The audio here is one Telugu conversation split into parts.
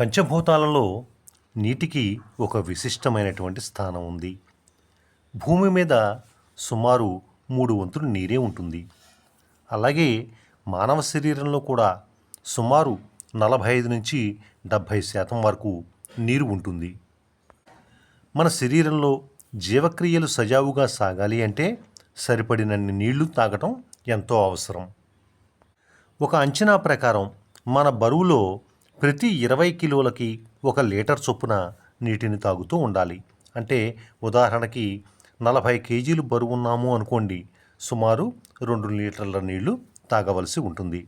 పంచభూతాలలో నీటికి ఒక విశిష్టమైనటువంటి స్థానం ఉంది. భూమి మీద సుమారు మూడు వంతులు నీరే ఉంటుంది. అలాగే మానవ శరీరంలో కూడా సుమారు నలభై ఐదు నుంచి డెబ్భై శాతం వరకు నీరు ఉంటుంది. మన శరీరంలో జీవక్రియలు సజావుగా సాగాలి అంటే సరిపడినన్ని నీళ్ళు తాగటం ఎంతో అవసరం. ఒక అంచనా ప్రకారం మన బరువులో ప్రతి ఇరవై కిలోలకి ఒక లీటర్ చొప్పున నీటిని తాగుతూ ఉండాలి. అంటే ఉదాహరణకి నలభై కేజీలు బరువు ఉన్నాము అనుకోండి సుమారు రెండు లీటర్ల నీళ్ళు తాగవలసి ఉంటుంది.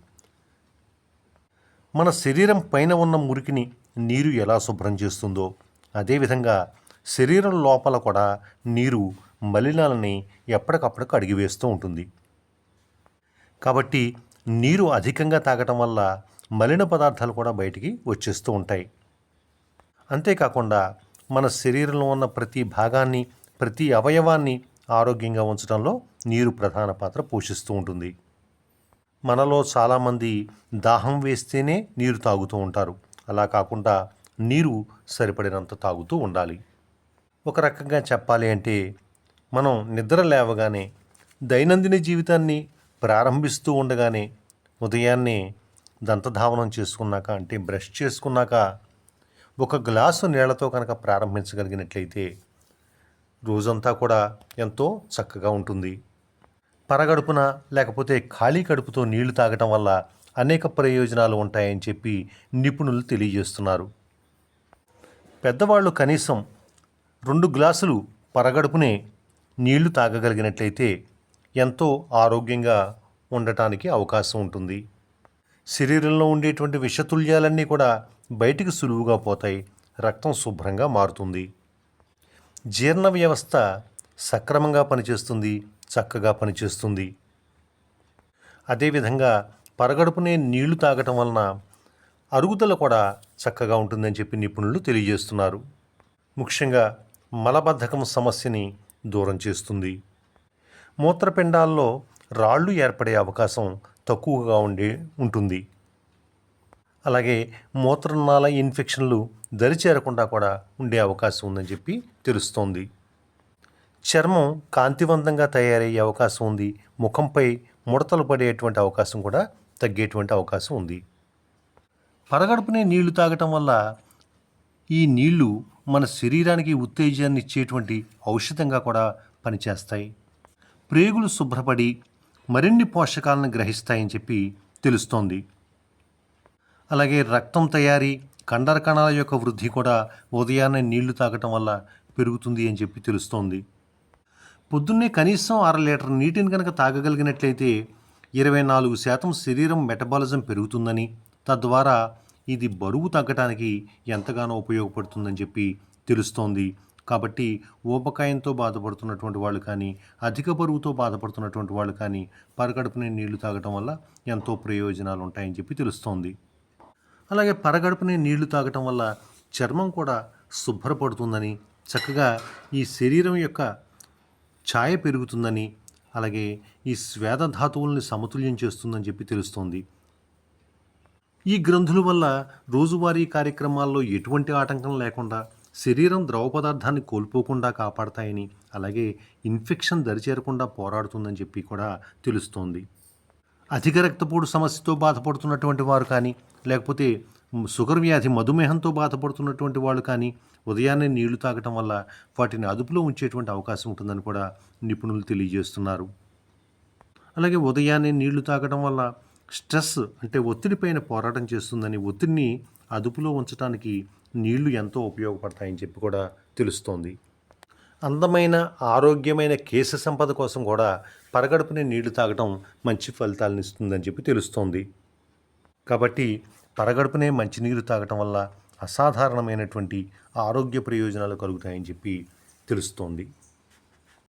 మన శరీరం పైన ఉన్న మురికిని నీరు ఎలా శుభ్రం చేస్తుందో అదేవిధంగా శరీరం లోపల కూడా నీరు మలినాలని ఎప్పటికప్పుడు అడిగివేస్తూ ఉంటుంది. కాబట్టి నీరు అధికంగా తాగటం వల్ల మలిన పదార్థాలు కూడా బయటికి వచ్చేస్తూ ఉంటాయి. అంతేకాకుండా మన శరీరంలో ఉన్న ప్రతి భాగాన్ని ప్రతి అవయవాన్ని ఆరోగ్యంగా ఉంచడంలో నీరు ప్రధాన పాత్ర పోషిస్తూ ఉంటుంది. మనలో చాలామంది దాహం వేస్తేనే నీరు తాగుతూ ఉంటారు. అలా కాకుండా నీరు సరిపడినంత తాగుతూ ఉండాలి. ఒక రకంగా చెప్పాలి అంటే మనం నిద్ర లేవగానే దైనందిన జీవితాన్ని ప్రారంభిస్తూ ఉండగానే ఉదయాన్నే దంతధావనం చేసుకున్నాక అంటే బ్రష్ చేసుకున్నాక ఒక గ్లాసు నీళ్ళతో కనుక ప్రారంభించగలిగినట్లయితే రోజంతా కూడా ఎంతో చక్కగా ఉంటుంది. పరగడుపున లేకపోతే ఖాళీ కడుపుతో నీళ్ళు తాగటం వల్ల అనేక ప్రయోజనాలు ఉంటాయని చెప్పి నిపుణులు తెలియజేస్తున్నారు. పెద్దవాళ్ళు కనీసం రెండు గ్లాసులు పరగడుపునే నీళ్ళు తాగగలిగినట్లయితే ఎంతో ఆరోగ్యంగా ఉండటానికి అవకాశం ఉంటుంది. శరీరంలో ఉండేటువంటి విషతుల్యాలన్నీ కూడా బయటికి సులువుగా పోతాయి. రక్తం శుభ్రంగా మారుతుంది. జీర్ణ వ్యవస్థ సక్రమంగా పనిచేస్తుంది చక్కగా పనిచేస్తుంది. అదేవిధంగా పరగడుపునే నీళ్ళు తాగటం వలన అరుగుదల కూడా చక్కగా ఉంటుందని చెప్పి నిపుణులు తెలియజేస్తున్నారు. ముఖ్యంగా మలబద్ధకం సమస్యని దూరం చేస్తుంది. మూత్రపిండాల్లో రాళ్ళు ఏర్పడే అవకాశం తక్కువగా ఉండే ఉంటుంది. అలాగే మూత్రనాళ ఇన్ఫెక్షన్లు దరిచేరకుండా కూడా ఉండే అవకాశం ఉందని చెప్పి తెలుస్తోంది. చర్మం కాంతివంతంగా తయారయ్యే అవకాశం ఉంది. ముఖంపై ముడతలు పడేటువంటి అవకాశం కూడా తగ్గేటువంటి అవకాశం ఉంది. పరగడుపునే నీళ్ళు తాగటం వల్ల ఈ నీళ్ళు మన శరీరానికి ఉత్తేజాన్ని ఇచ్చేటువంటి ఔషధంగా కూడా పనిచేస్తాయి. ప్రేగులు శుభ్రపడి మరిన్ని పోషకాలను గ్రహిస్తాయని చెప్పి తెలుస్తోంది. అలాగే రక్తం తయారీ కండర కణాల యొక్క వృద్ధి కూడా ఉదయాన్నే నీళ్ళు తాగటం వల్ల పెరుగుతుంది అని చెప్పి తెలుస్తోంది. పొద్దున్నే కనీసం అర లీటర్ నీటిని కనుక తాగగలిగినట్లయితే ఇరవై నాలుగు శాతం శరీరం మెటబాలిజం పెరుగుతుందని తద్వారా ఇది బరువు తగ్గటానికి ఎంతగానో ఉపయోగపడుతుందని చెప్పి తెలుస్తోంది. కాబట్టి ఊబకాయంతో బాధపడుతున్నటువంటి వాళ్ళు కానీ అధిక బరువుతో బాధపడుతున్నటువంటి వాళ్ళు కానీ పరగడుపునే నీళ్ళు తాగటం వల్ల ఎంతో ప్రయోజనాలు ఉంటాయని చెప్పి తెలుస్తోంది. అలాగే పరగడుపునే నీళ్ళు తాగటం వల్ల చర్మం కూడా శుభ్రపడుతుందని చక్కగా ఈ శరీరం యొక్క ఛాయ పెరుగుతుందని అలాగే ఈ స్వేద ధాతువుల్ని సమతుల్యం చేస్తుందని చెప్పి తెలుస్తోంది. ఈ గ్రంథుల వల్ల రోజువారీ కార్యక్రమాల్లో ఎటువంటి ఆటంకం లేకుండా శరీరం ద్రవ పదార్థాన్ని కోల్పోకుండా కాపాడతాయని అలాగే ఇన్ఫెక్షన్ దరిచేరకుండా పోరాడుతుందని చెప్పి కూడా తెలుస్తోంది. అధిక రక్తపోటు సమస్యతో బాధపడుతున్నటువంటి వారు కానీ లేకపోతే షుగర్ వ్యాధి మధుమేహంతో బాధపడుతున్నటువంటి వాళ్ళు కానీ ఉదయాన్నే నీళ్ళు తాగటం వల్ల వాటిని అదుపులో ఉంచేటువంటి అవకాశం ఉంటుందని కూడా నిపుణులు తెలియజేస్తున్నారు. అలాగే ఉదయాన్నే నీళ్ళు తాగడం వల్ల స్ట్రెస్ అంటే ఒత్తిడిపైన పోరాటం చేస్తుందని ఒత్తిడిని అదుపులో ఉంచడానికి నీళ్ళు ఎంతో ఉపయోగపడతాయని చెప్పి కూడా తెలుస్తోంది. అందమైన ఆరోగ్యమైన కేశ సంపద కోసం కూడా పరగడుపునే నీళ్ళు తాగటం మంచి ఫలితాలను ఇస్తుందని చెప్పి తెలుస్తోంది. కాబట్టి పరగడుపునే మంచినీరు తాగటం వల్ల అసాధారణమైనటువంటి ఆరోగ్య ప్రయోజనాలు కలుగుతాయని చెప్పి తెలుస్తోంది.